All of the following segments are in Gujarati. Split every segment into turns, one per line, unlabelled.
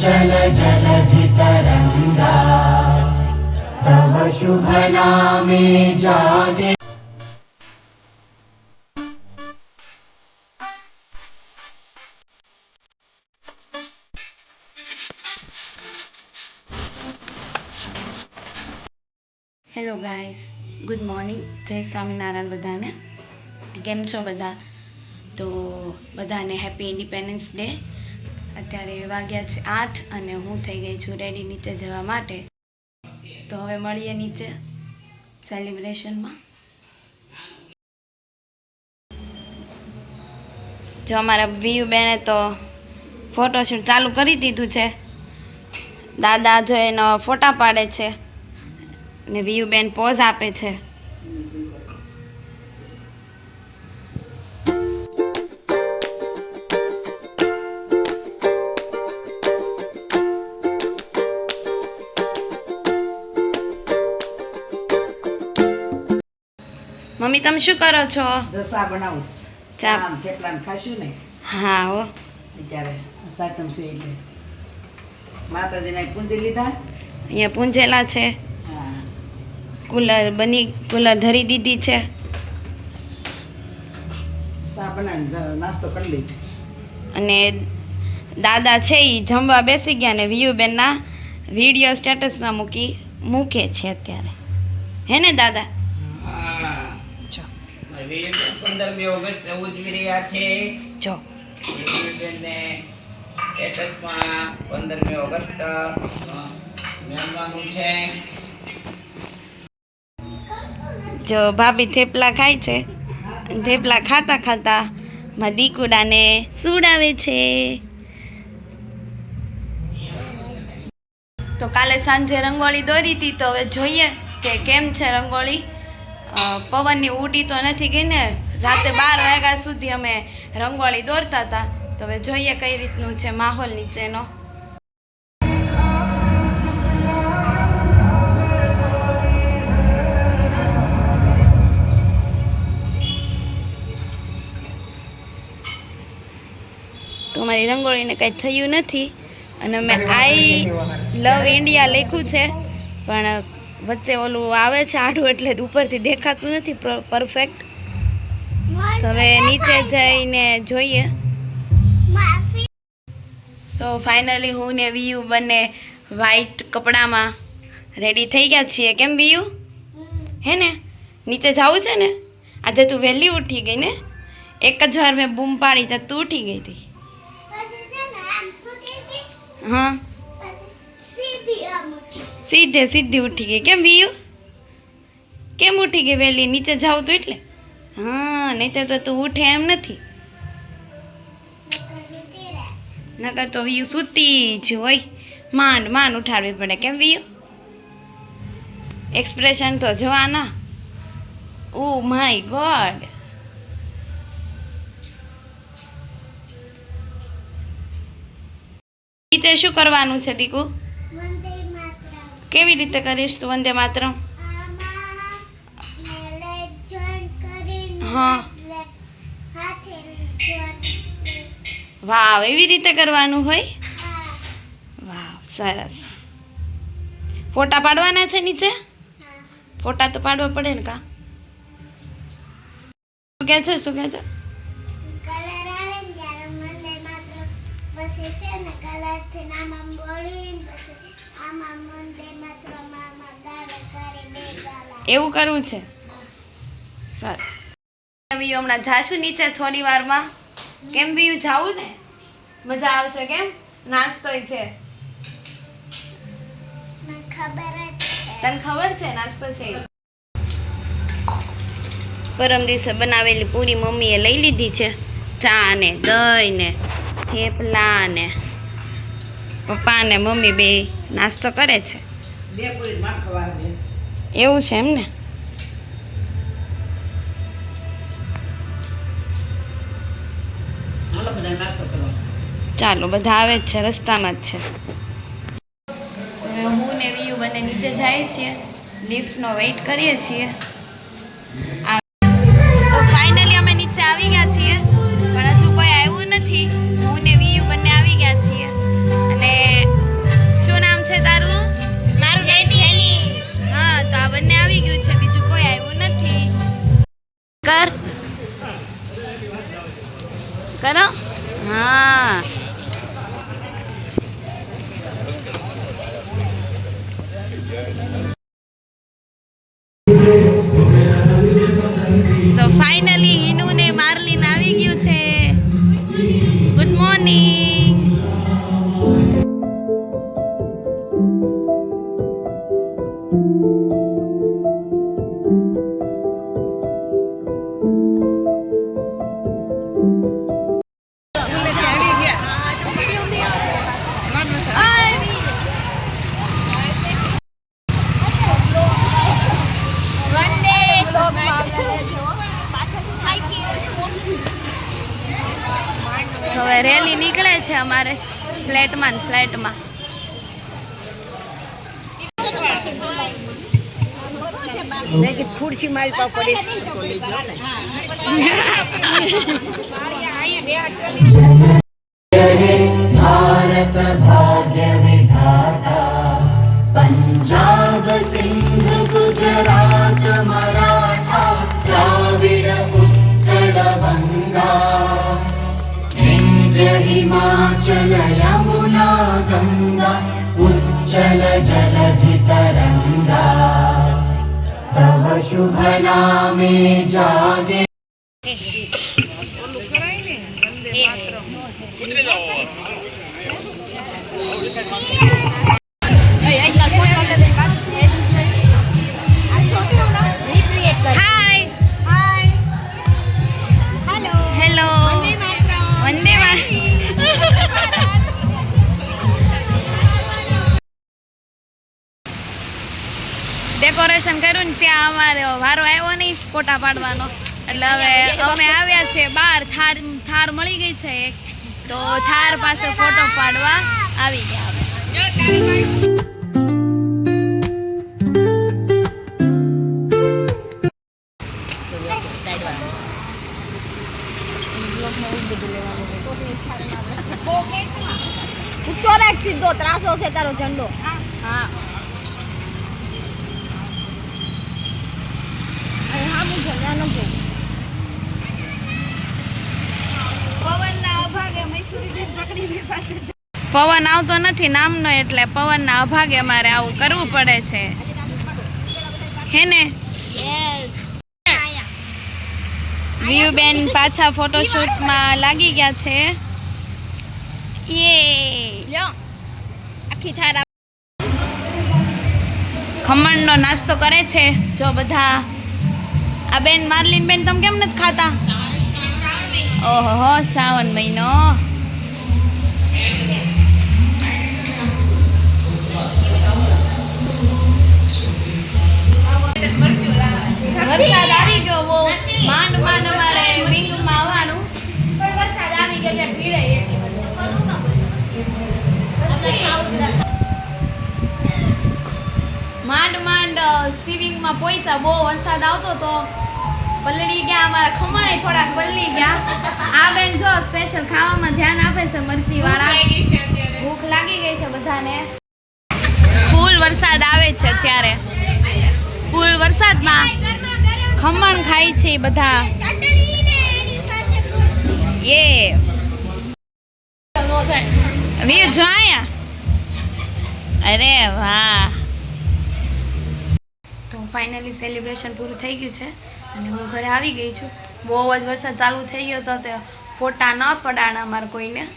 उच्चल जलधितरङ्गा तव शुभ नामे जागे
હેલો ગાઈસ ગુડ મોર્નિંગ જય સ્વામિનારાયણ બધાને કેમ છો બધા તો બધાને હેપી ઇન્ડિપેન્ડન્સ ડે અત્યારે વાગ્યા છે આઠ અને હું થઈ ગઈ છું રેડી નીચે જવા માટે. તો હવે મળીએ નીચે સેલિબ્રેશનમાં જો અમારા વ્યૂ બેને તો ફોટોશૂટ ચાલુ કરી દીધું છે. દાદા જો એનો ફોટા પાડે છે ને વ્યૂ બેન પોઝ આપે છે. મમ્મી તમે શું કરો છો?
દસા બનાવું.
ચા.
કેટલા ખાશું ને.
હા હો.
અત્યારે સાતમ છે એટલે. માતાજીને પૂંજી લીધા.
અહીંયા પૂંજેલા છે. કુલર બની કુલર ધરી દીધી છે.
ચા બનાવીને નાસ્તો કરી લીધો
અને દાદા છે એ જમવા બેસી ગયા ને વિયુબેનના વીડિયો સ્ટેટસમાં મૂકી મૂકે છે અત્યારે. હે ને દાદા?
પંદરમી ઓગસ્ટ ઉજવી રહ્યા છે.
જો.
ઓગસ્ટ મેળવાનું છે.
જો ભાભી થેપલા ખાય છે. થેપલા ખાતા ખાતા માં દીકુડાને સુડાવે છે. તો કાલે સાંજે રંગોળી દોરી હતી તો હવે જોઈએ કે કેમ છે રંગોળી. પવનની ઉડી તો નથી ગઈ ને રાતે બાર વાગ્યા સુધી અમે રંગોળી દોરતા હતા. તો હવે જોઈએ કઈ રીતનું છે માહોલ નીચેનો. તો મારી રંગોળીને કાંઈ થયું નથી. અને મેં આઈ લવ ઇન્ડિયા લખ્યું છે. પણ વચ્ચે ઓલું આવે છે આડું એટલે ઉપરથી દેખાતું નથી પરફેક્ટ હવે નીચે જઈને જોઈએ. સો ફાઇનલી હું ને વિયુ બંને વ્હાઈટ કપડામાં રેડી થઈ ગયા છીએ. કેમ વિયુ? હે ને? નીચે જવું છે ને? આજે તું વહેલી ઉઠી ગઈ ને? એક જ વાર મેં બૂમ પાડી તો તું ઉઠી ગઈ હતી. હા. સીધે સીધી ઉઠી ગઈ. કેમ વીયુ? કેમ ઉઠી ગઈ વહેલી? નીચે જાવ તો એટલે? હા નહીં તો તું ઉઠે એમ નથી. નકર તો વીયુ સૂતી જ હોય. માંડ માંડ ઉઠાડવી પડે. કેમ વીયુ? એક્સપ્રેશન તો જોવાના. ઓ માય ગોડ નીચે શું કરવાનું છે દીકુ? કેવી રીતે કરીશ તું વંદે માત્ર હા. વાવ, એવી રીતે કરવાનું હોય? વાવ, સરસ. ફોટા પાડવાના છે નીચે? ફોટા તો પાડવા પડે ને કા? શું કહે છે, શું કહે છે? એવું કરવું છે? સરસ બીયું હમણાં જાશું નીચે થોડી વારમાં. કેમ બીયું જાવું ને? મજા આવશે કેમ? નાસ્તોય છે. તને ખબર છે નાસ્તો છે પરમ દિવસે બનાવેલી પૂરી મમ્મીએ લઈ લીધી છે ચા ને દહીં ને થેપલા ને પપ્પા ને મમ્મી બે નાસ્તો કરે છે. એવું છે એમ ને? ચાલો બધા આવે જ છે રસ્તામાં જ છે. હવે હું ને વિયુ બંને નીચે જાય છીએ. લિફ્ટનો વેઇટ કરીએ છીએ.
મેં કે ખુરશી મારી પાસે પડી. તો
ભાવના
મે જાગે ઉતરી જાઓ ડેકોરેશન કર્યું ને ત્યાં અમારે વારો આવ્યો નહીં ફોટા પાડવાનો. એટલે હવે અમે આવ્યા છે બહાર થાર થાર મળી ગઈ છે એક. તો થાર પાસે ફોટો પાડવા આવી ગયા
સીધો ત્રાસો છે તારો ઝંડો. હા અરે
પવન આવતો નથી નામનો એટલે પવનના અભાગે અમારે આવું કરવું પડે છે. હે ને? વ્યુબેન પાછા ફોટોશૂટમાં લાગી ગયા છે. ખમણનો નાસ્તો કરે છે. જો બધા આ બેન માર્લિન બેન તમે કેમ નથી ખાતા? ઓહો હો શ્રાવણ મહિનો. વરસાદ આવી ગયો બહુ. માંડ માંડ અમારે વિંગમાં આવવાનું. પણ વરસાદ આવી ગયો એટલે ભીડે એટલી માંડ માંડ સિવિંગમાં પહોંચ્યા. બહુ વરસાદ આવતો તો. પલળી ગયા અમારા ખમણે થોડાક પલળી ગયા. આ બેન જો સ્પેશિયલ ખાવામાં ધ્યાન આપે છે મરચી વાળા ભૂખ લાગી ગઈ છે બધાને. ફૂલ વરસાદ આવે છે અત્યારે. ફૂલ વરસાદમાં ખમણ ખાય છે બધા. યે વીર જો આયા? અરે વાહ. તો ફાઇનલી સેલિબ્રેશન પૂરું થઈ ગયું છે. હું ઘરે આવી ગઈ છું. બહુ જ વરસાદ ચાલુ થઈ ગયો તો તે ફોટા ન પડાણા મારે કોઈને.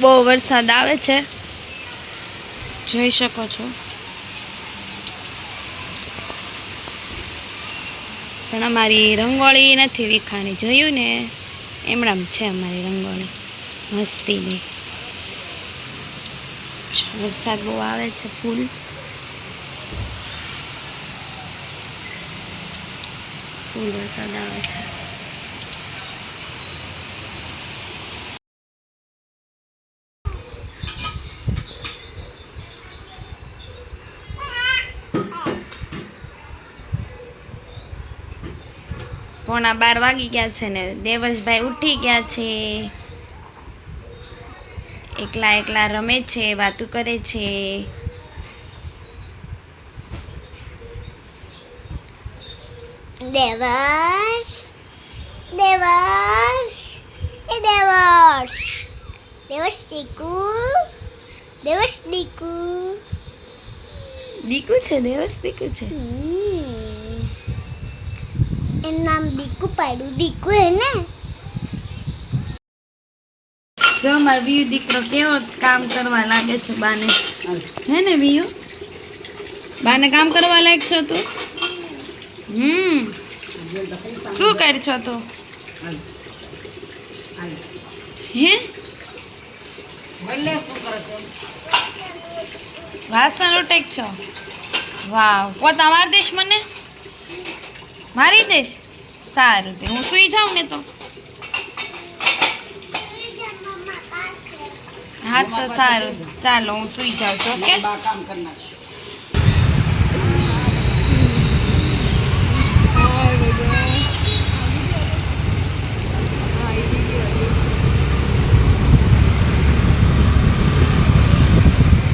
બહુ વરસાદ આવે છે. જોઈ શકો છો. પણ અમારી રંગોળી નથી વિખાણી. જોયું ને? એમણામ છે અમારી રંગોળી. મસ્તીની. વરસાદ બહુ આવે છે ફૂલ. ફૂલ વરસાદ આવે છે. પોણા બાર વાગી ગયા છે ને દેવર્ષભાઈ ઉઠી ગયા છે. એકલા એકલા રમે છે, વાતું કરે છે.
દેવર્ષ દેવર્ષ
એ દેવર્ષ દેવર્ષ દીકુ દેવર્ષ દીકુ
દીકુ છે દેવર્ષ દીકુ છે.
એમ નામ દીકુ પાડું દીકુ હે ને?
જો માર વિયુ દીકરો કેવો કામ કરવા લાગે છે બાને? હે ને વિયુ? બાને કામ કરવા લાયક છો તું? હમ. શું કર છો તું? હે? વાસણ ઉટેક છો? વાવ. કો મારી દેશ મને? મારી દઈશ સારું તે. હું સુઈ જાઉં ને તો? હા તો સારું. ચાલો, હું સુઈ જાઉં છું, ઓકે?
કામ કરી નાખશે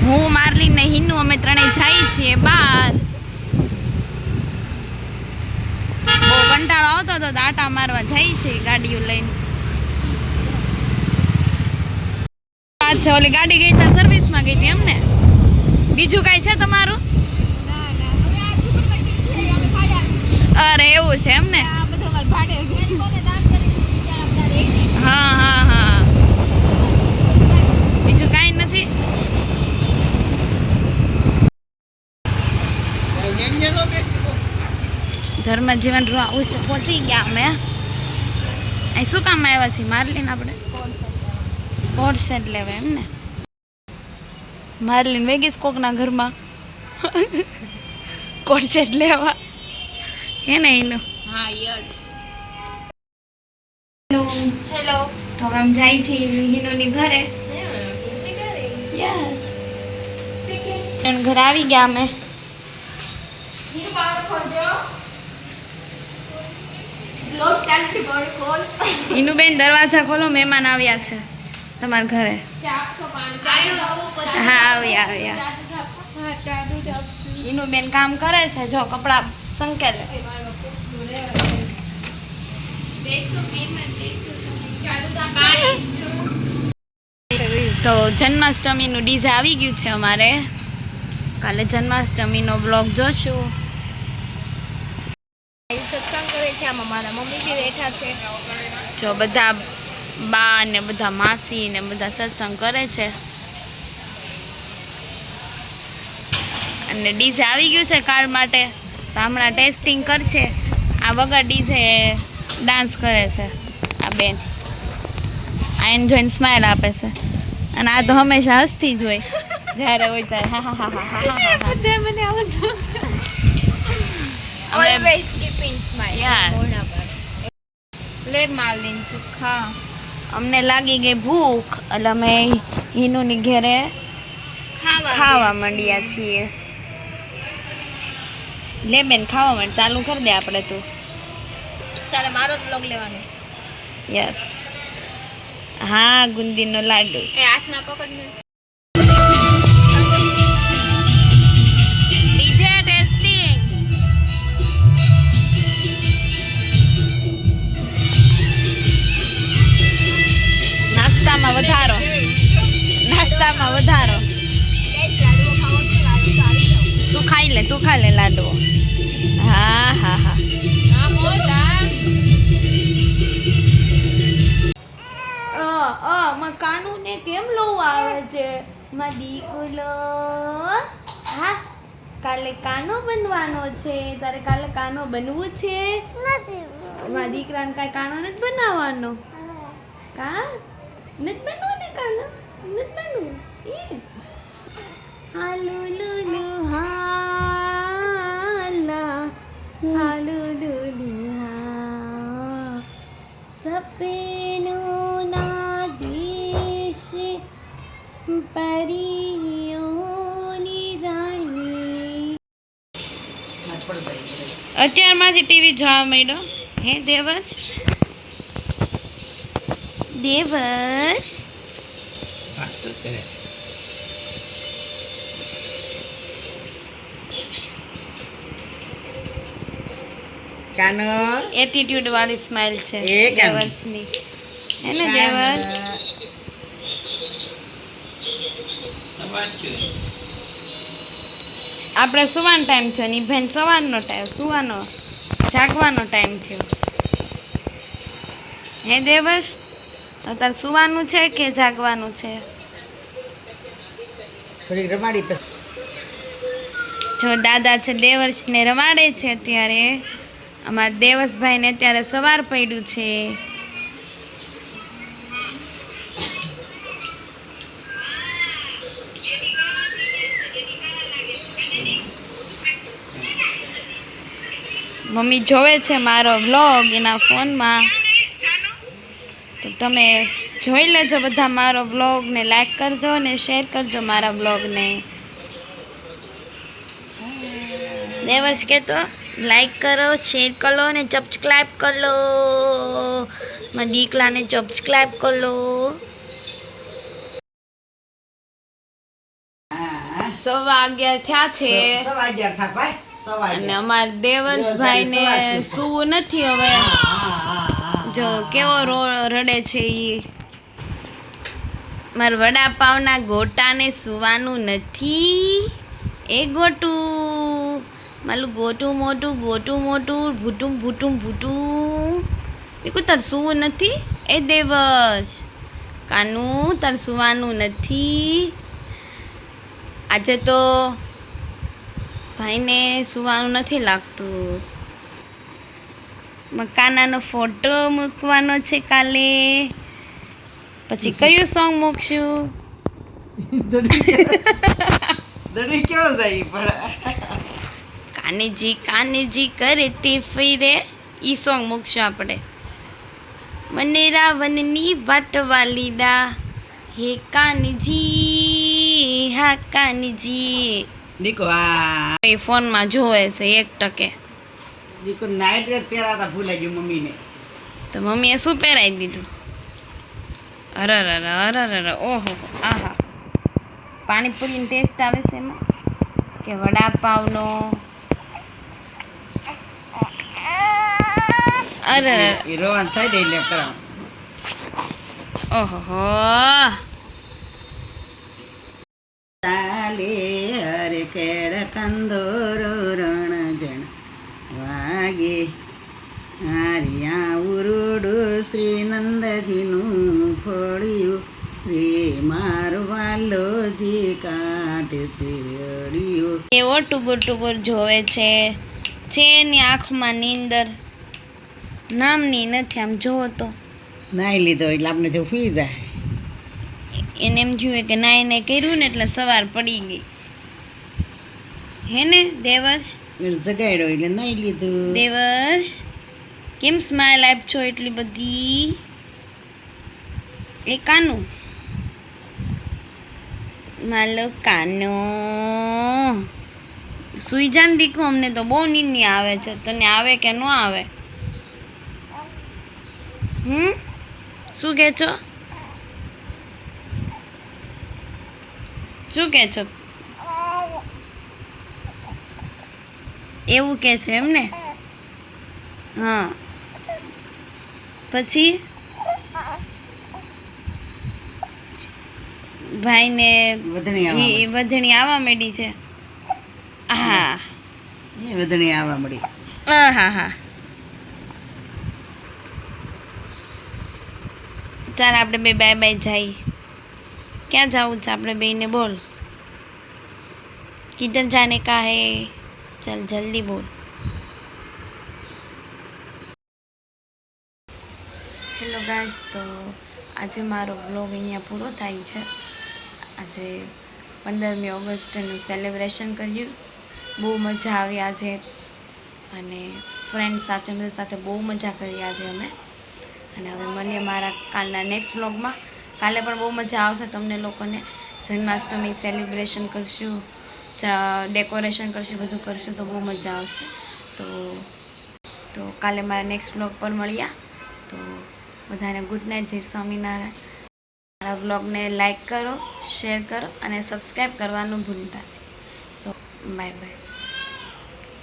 હું મારલી ને હિન્નુ જઈએ છીએ બહાર બહુ કંટાળો આવતો હતો આટા મારવા જઈ છે ગાડીઓ લઈને. અચ્છા ઓલી ગાડી ગઈ ત્યાં સર્વિસમાં ગઈ હતી એમને? બીજું કાંઈ છે તમારું? અરે, એવું છે એમને? હા હા હા. બીજું કાંઈ નથી? ધર્મ જીવન છે પહોંચી ગયા અમે. અહીં શું કામ આવ્યા છીએ મારલીન આપણે? શેડ લેવા એમ ને? મારલીન વેગીસ કોકના ઘરમાં. કોડ શેડ લેવા? હે ને એનું?
હા યસ.
હેલો હેલો તો હવે આમ જાય છે હિનોની ઘરે. યસ ઘરે આવી ગયા અમે. ઈનુ બેન દરવાજા ખોલો મહેમાન આવ્યા છે તમારા ઘરે. હા આવ્યા આવ્યા. ઈનુ બેન કામ કરે છે જો કપડા સંકેલે. તો જન્માષ્ટમીનું ડીજે આવી ગયું છે અમારે. કાલે જન્માષ્ટમીનો બ્લોગ જોશું.
સત્સંગ કરે છે આમાં મારા મમ્મી બી બેઠા છે.
જો બધા બા ને બધા માસી ને બધા સત્સંગ કરે છે. અને ડીજે આવી ગયું છે કાર માટે. તો હમણાં ટેસ્ટિંગ કરશે. આ વગર ડીજે ડાન્સ કરે છે. આ બેન. આ એને જોઈને સ્માઇલ આપે છે. અને આ તો હંમેશા હસતી જ હોય. જ્યારે હોય ત્યારે. હા હા હા હા હા હા હા.
મને આવું ઓલવેઝ કીપિંગ સ્માઈલ
Yes.
લે માલિન તું ખા.
અમને લાગી ગઈ ભૂખ એટલે અમે હિનુની ઘેરે ખાવા માંડ્યા છીએ. લે બેન ખાવા માંડ ચાલુ કરી દે આપણે તું.
ચાલે મારો જ બ્લોગ લેવાનો.
યસ હા ગુંદીનો લાડુ.
એ હાથમાં પકડ
વધારો. નાસ્તામાં વધારો. તું ખાઈ લે તું ખાઈ લે લાડુ. હા હા હા. કાનુને કેમ લો આવે છે? માં દીકુલો હા કાલે કાનો બનવાનો છે? તારે કાલે કાનો બનવું છે? માં દીકરાને કાંઈ કાનો નથી બનાવવાનો? કા? નથી બનવું ને કાનો નથી બનવું એ હાલુ લુલુ હાલા હાલુ લુલુ હા સપનું ના દેશ પરીઓની રાણી અત્યારમાંથી ટીવી જોવા માંડ્યો હે દેવસ દેવસ
કાનો
એટીટ્યુડ વાળી સ્માઈલ છે.
એ કાન.
દેવસની હે ને દેવસ આપણે સુવાનો ટાઈમ થયો. ની બેન સવારનો ટાઈમ સુવાનો જાગવાનો ટાઈમ થયો. હે દેવશ તો તારે સુવાનું છે કે જાગવાનું છે?
રમાડી
જો દાદા છે દેવર્ષને રમાડે છે અત્યારે. અમારા દેવસભાઈને અત્યારે સવાર પડ્યું છે. મમ્મી જોવે છે મારો વ્લોગ એના ફોનમાં. તો તમે જોઈ લેજો બધા મારો બ્લોગને લાઈક કરજો ને શેર કરજો મારા બ્લોગને દેવર્ષ કહેતો તો લાઈક કરો શેર કરો ને સબસ્ક્રાઈબ કરો. મારા દીકલાને સબસ્ક્રાઈબ કરો.
હા
સવા અગિયાર થયા છે.
સવા અગિયાર થાક ભાઈ.
અને
અમારા
અમારા દેવર્ષભાઈને સૂવું નથી હવે. જો કેવો રો, રડે છે એ મારા વડાપાવના ગોટાને સુવાનું નથી. એ ગોટું. મારું ગોટું મોટું ગોટું મોટું, ભૂટું ભૂટું ભૂટું. દીકુ, તાર સુવું નથી? એ દેવજ કાનું, તાર સુવાનું નથી. આજે તો ભાઈને સુવાનું નથી લાગતું. મકાનાનો ફોટો મૂકવાનો છે કાલે. પછી કયું સોંગ મૂકશું?
દડી કેવો જાય પણ?
કાનીજી કાનીજી કરે તે ફેરે. ઈ સોંગ મૂકશું આપણે. મને રાવણની વાટવા લીડા હે કાનજી હા કાનજી.
દીકો આ.
એ ફોનમાં જોવે છે એક ટકે.
દીકો નાઈટ ડ્રેસ પહેરાતા ભૂલાઈ ગયું મમ્મીને.
તો મમ્મીએ શું પહેરાવી દીધું? અરર અરર ઓહો આહા. પાણીપુરીનો ટેસ્ટ આવે છે એમાં? કે વડાપાવનો? અરે
રોવાન થઈ દે એટલે કરાવ.
ઓહો.
ચાલે હરે કેળ કંદોરો રણ જણ વાગે હારિયા ઉરુડું શ્રી નંદજીનું ફળિયું રે મારો વાલોજી કાઢે છે અડિયું.
એવો ટુગુર ટુગુર જોવે છે છે એની આંખમાં નીંદર નામની નથી આમ જોવો તો.
નાઈ લીધો એટલે આપણે જો ફી જાય.
એને એમ થયું કે નાઈને કર્યું ને એટલે સવાર પડી ગઈ. હે ને દેવસ
જગાડ્યો એટલે નાઈ લીધું.
દેવસ કેમ સ્માઇલ આપજો એટલી બધી? એ કાનું માલો કાનો. સુઈ જાન દીખો અમને તો બહુ નીંદની આવે છે. તને આવે કે ન આવે? હમ? શું કહે છો? શું કહે છો? એવું કહે છે એમને? હા. પછી? ભાઈને
વધણી
વધણી આવવા માંડી છે. હા
એ વધણી આવવા મળી.
હા હા. ચાલ આપણે બે બાય બાય જાય. ક્યાં જવું છે આપણે બેને બોલ. કિધર જાને કા હે ચાલ જલ્દી બોલ. હેલો ગાઈસ તો આજે મારો બ્લોગ અહીંયા પૂરો થાય છે. આજે પંદરમી ઓગસ્ટનું સેલિબ્રેશન કર્યું. બહુ મજા આવી આજે. અને ફ્રેન્ડ સાથે બધા સાથે બહુ મજા કરી આજે અમે. અને હવે મળીએ મારા કાલના નેક્સ્ટ વ્લોગમાં કાલે પણ બહુ મજા આવશે તમને લોકોને. જન્માષ્ટમી સેલિબ્રેશન કરશું. ડેકોરેશન કરશું, બધું કરશું તો બહુ મજા આવશે. તો તો કાલે મારા નેક્સ્ટ વ્લોગ પર મળ્યા તો બધાને ગુડ નાઇટ જય સ્વામિનારાયણ. મારા વ્લોગને લાઈક કરો શેર કરો અને સબસ્ક્રાઈબ કરવાનું ભૂલતા સો બાય બાય